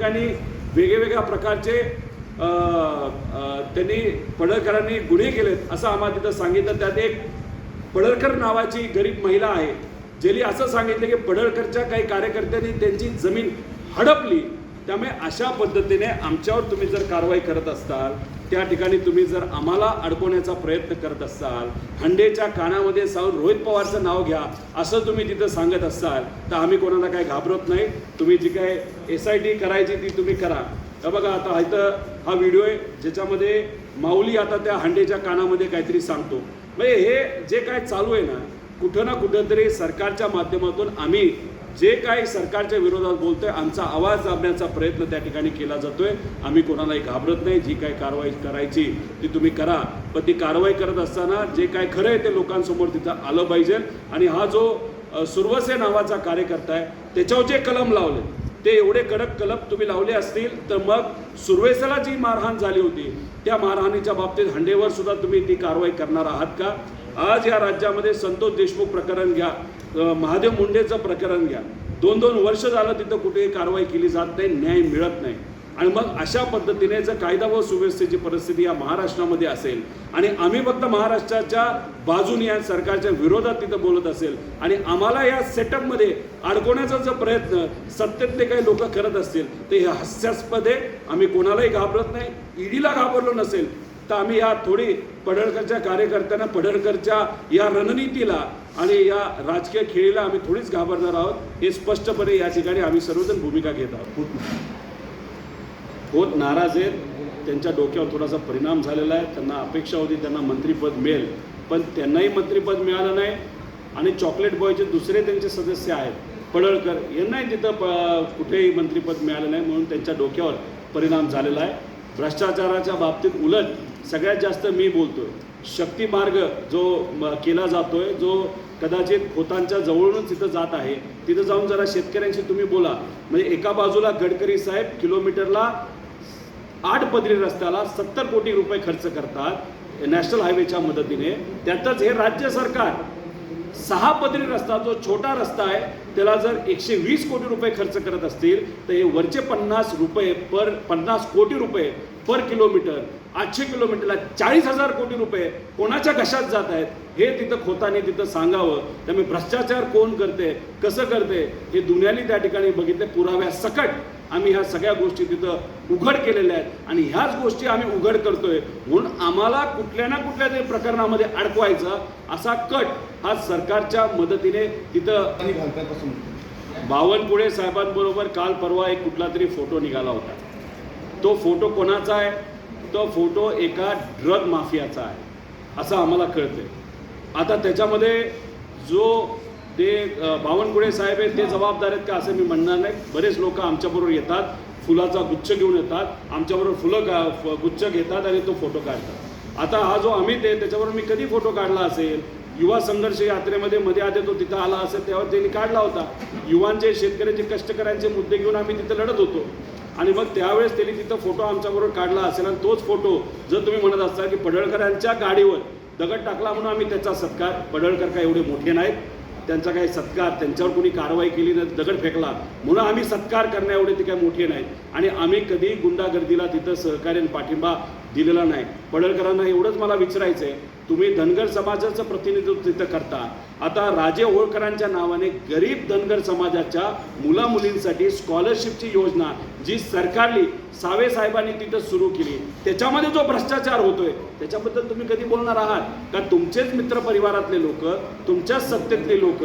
ठिकाणी वेगवेगळ्या प्रकारचे त्यांनी पडळकरांनी गुन्हे केलेत असं आम्हाला तिथं सांगितलं. त्यात एक पडळकर नावाची गरीब महिला आहे ज्यांनी असं सांगितलं की पडळकरच्या काही कार्यकर्त्यांनी त्यांची जमीन हडपली. त्यामुळे अशा पद्धतीने आमच्यावर तुम्ही जर कारवाई करत असाल त्या ठिकाणी तुम्ही जर आम्हाला अडकवण्याचा प्रयत्न करत असाल हंडेच्या कानामध्ये जाऊन रोहित पवारचं नाव घ्या असं तुम्ही तिथं सांगत असाल तर आम्ही कोणाला काय घाबरत नाही. तुम्ही जी काय एस आय टी करायची ती तुम्ही करा. तर बघा आता इथं हा व्हिडिओ आहे ज्याच्यामध्ये माऊली आता त्या हंडेच्या कानामध्ये काहीतरी सांगतो. म्हणजे हे जे काय चालू आहे ना कुठं ना कुठंतरी सरकारच्या माध्यमातून आम्ही जे काही सरकारच्या विरोधात बोलतोय आमचा आवाज दाबण्याचा प्रयत्न त्या ठिकाणी केला जातोय. आम्ही कोणालाही घाबरत नाही. जी काय कारवाई करायची ती तुम्ही करा. पण ती कारवाई करत असताना जे काय खरं आहे ते लोकांसमोर तिथं आलं पाहिजे. आणि हा जो सुरवसे नावाचा कार्यकर्ता आहे त्याच्यावर जे कलम लावले ते एवढे कडक कलम तुम्ही लावले असतील तर मग सुरवेसाला जी मारहाण झाली होती त्या मारहाणीच्या बाबतीत हंडेवर सुद्धा तुम्ही ती कारवाई करणार आहात का? आज या राज्यामध्ये संतोष देशमुख प्रकरण घ्या महादेव मुंडेचं प्रकरण घ्या. दोन दोन वर्ष झालं तिथं कुठेही कारवाई केली जात नाही न्याय मिळत नाही. आणि मग अशा पद्धतीने जर कायदा व सुव्यवस्थेची परिस्थिती या महाराष्ट्रामध्ये असेल आणि आम्ही फक्त महाराष्ट्राच्या बाजूने या सरकारच्या विरोधात तिथं बोलत असेल आणि आम्हाला या सेटअपमध्ये अडकवण्याचा जर प्रयत्न सत्तेतले काही लोक करत असतील तर हे हास्यास्पद आहे आम्ही कोणालाही घाबरत नाही ईडीला घाबरलो नसेल तर आम्ही या थोडी पडळकरच्या कार्यकर्त्यांना पडळकरच्या या रणनीतीला आणि या राजकीय खेळीला आम्ही थोडीच घाबरणार आहोत हे स्पष्टपणे या ठिकाणी आम्ही सर्वजण भूमिका घेत आहोत. होत नाराज आहेत त्यांच्या डोक्यावर थोडासा परिणाम झालेला आहे त्यांना अपेक्षा होती त्यांना मंत्रिपद मिळेल पण त्यांनाही मंत्रिपद मिळालं नाही आणि चॉकलेट बॉयचे दुसरे त्यांचे सदस्य आहेत पडळकर यांनाही तिथं प कुठेही मंत्रिपद मिळालं नाही म्हणून त्यांच्या डोक्यावर परिणाम झालेला आहे. भ्रष्टाचाराच्या बाबतीत उलट सगळ्यात जास्त मी बोलतोय. शक्ती मार्ग जो म- केला जातोय जो कदाचित खोतांच्या जवळूनच तिथं जात आहे तिथं जाऊन जरा शेतकऱ्यांशी तुम्ही बोला. म्हणजे एका बाजूला गडकरी साहेब किलोमीटरला आठ पदरी रस्त्याला सत्तर कोटी रुपये खर्च करतात नॅशनल हायवेच्या मदतीने. त्यातच हे राज्य सरकार सहा पदरी रस्ता जो छोटा रस्ता आहे त्याला जर एकशे वीस कोटी रुपये खर्च करत असतील तर हे वरचे पन्नास रुपये पर पन्नास कोटी रुपये पर किलोमीटर आठशे किलोमीटरला चाळीस हजार कोटी रुपये कोणाच्या घशात जात आहेत हे तिथं खोताने तिथं सांगावं. त्यामुळे भ्रष्टाचार कोण करते कसं करते हे दुनियाने त्या ठिकाणी बघितले पुराव्या सकट आम्ही ह्या सगळ्या गोष्टी तिथं उघड केलेल्या आहेत. आणि ह्याच गोष्टी आम्ही उघड करतोय. म्हणून आम्हाला कुठल्या ना कुठल्या तरी प्रकरणामध्ये अडकवायचा असा कट हा सरकारच्या मदतीने तिथं बावनकुळे साहेबांबरोबर काल परवा एक कुठला तरी फोटो निघाला होता. तो फोटो कोणाचा आहे? तो फोटो एका ड्रग माफियाचा आहे असं आम्हाला कळतंय. आता त्याच्यामध्ये जो ते बावनकुळे साहेब आहेत ते जबाबदार आहेत का असं मी म्हणणार नाही. बरेच लोक आमच्याबरोबर येतात फुलाचा गुच्छ घेऊन येतात आमच्याबरोबर फुलं का फ- गुच्छ घेतात आणि तो फोटो काढतात. आता हा जो अमित आहे त्याच्याबरोबर मी कधी फोटो काढला असेल? युवा संघर्ष यात्रेमध्ये मध्ये आधी तो तिथं आला असेल तेव्हा त्यांनी काढला होता. युवांचे शेतकऱ्यांचे कष्टकऱ्यांचे मुद्दे घेऊन आम्ही तिथं लढत होतो. आणि मग त्यावेळेस त्यांनी तिथं फोटो आमच्याबरोबर काढला असेल आणि तोच फोटो जर तुम्ही म्हणत असाल की पडळकरांच्या गाडीवर दगड टाकला म्हणून आम्ही त्याचा सत्कार पडळकर काय एवढे मोठे नाहीत. त्यांचा काही सत्कार त्यांच्यावर कोणी कारवाई केली नाही दगड फेकला म्हणून आम्ही सत्कार करण्या एवढे ते काही मोठे नाहीत. आणि आम्ही कधी गुंडागर्दीला तिथं सहकार्य पाठिंबा दिलेला नाही. पडळकरांना एवढंच मला विचारायचं आहे तुम्ही धनगर समाजाचं प्रतिनिधित्व तिथं करता. आता राजे होळकरांच्या नावाने गरीब धनगर समाजाच्या मुलामुलींसाठी स्कॉलरशिपची योजना जी सरकारली सावे साहेबांनी तिथं सुरू केली. त्याच्यामध्ये जो भ्रष्टाचार होतोय त्याच्याबद्दल तुम्ही कधी बोलणार आहात? का तुमचेच मित्र परिवारातले लोक तुमच्याच सत्तेतले लोक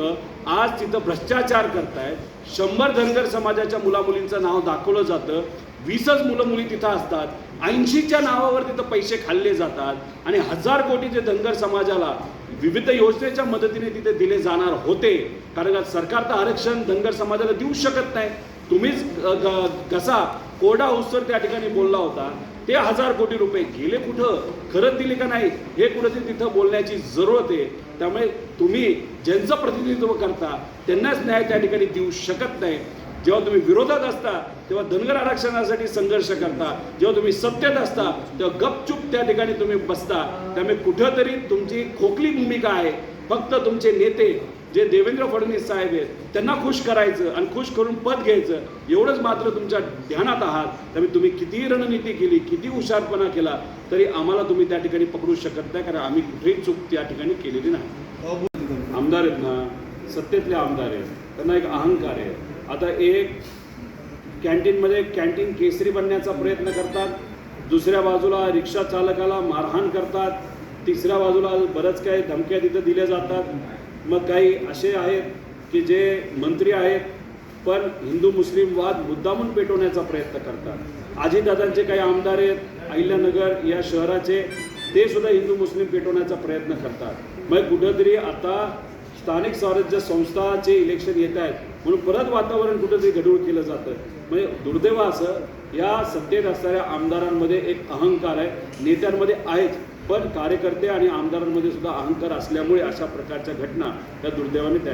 आज तिथं भ्रष्टाचार करतायत? शंभर धनगर समाजाच्या मुलामुलींचं नाव दाखवलं जातं वीसच मुलं मुली तिथं असतात ऐंशीच्या नावावर तिथं पैसे खाल्ले जातात आणि हजार कोटीचे धनगर समाजाला विविध योजनेच्या मदतीने तिथे दिले जाणार होते. कारण सरकार तर आरक्षण धनगर समाजाला देऊ शकत नाही. तुम्हीच कसा कोरडा उत्सर त्या ठिकाणी बोलला होता. ते हजार कोटी रुपये गेले कुठं? खरंच दिले का नाही? हे कुठेतरी तिथं बोलण्याची जरूरत आहे. त्यामुळे तुम्ही ज्यांचं प्रतिनिधित्व करता त्यांनाच न्याय त्या ठिकाणी देऊ शकत नाही. जेव्हा तुम्ही विरोधात असता तेव्हा धनगर आरक्षणासाठी संघर्ष करता. जेव्हा तुम्ही सत्तेत असता तेव्हा गपचूप त्या ठिकाणी तुम्ही बसता. त्यामुळे कुठंतरी तुमची खोकली भूमिका आहे. फक्त तुमचे नेते जे देवेंद्र फडणवीस साहेब आहेत त्यांना खुश करायचं आणि खुश करून पद घ्यायचं एवढंच मात्र तुमच्या ध्यानात आहात. त्यामुळे तुम्ही कितीही रणनीती केली किती हुशारपणा केला तरी आम्हाला तुम्ही त्या ठिकाणी पकडू शकत नाही कारण आम्ही कुठेही चूक त्या ठिकाणी केलेली नाही. आमदार आहेत ना सत्तेतले आमदार आहेत. त्यांना एक अहंकार आहे. आता एक कॅन्टीनमध्ये कॅन्टीन केसरी बनण्याचा प्रयत्न करतात. दुसऱ्या बाजूला रिक्षा चालकाला मारहाण करतात. तिसऱ्या बाजूला बरंच काही धमक्या तिथं दिल्या जातात. मग काही असे आहेत की जे मंत्री आहेत पण हिंदू मुस्लिम वाद मुद्दामून पेटवण्याचा प्रयत्न करतात. अजितदादांचे काही आमदार आहेत अहिल्यानगर या शहराचे ते सुद्धा हिंदू मुस्लिम पेटवण्याचा प्रयत्न करतात. मग कुठंतरी आता स्थानिक स्वराज्य संस्थाचे इलेक्शन येत आहेत. म्हणून परत वातावरण कुठंतरी गडूळ केलं जातं. म्हणजे दुर्दैव असं या सत्तेत असणाऱ्या आमदारांमध्ये एक अहंकार आहे. नेत्यांमध्ये आहेच पण कार्यकर्ते आणि आमदारांमध्ये सुद्धा अहंकार असल्यामुळे अशा प्रकारच्या घटना त्या दुर्दैवाने त्या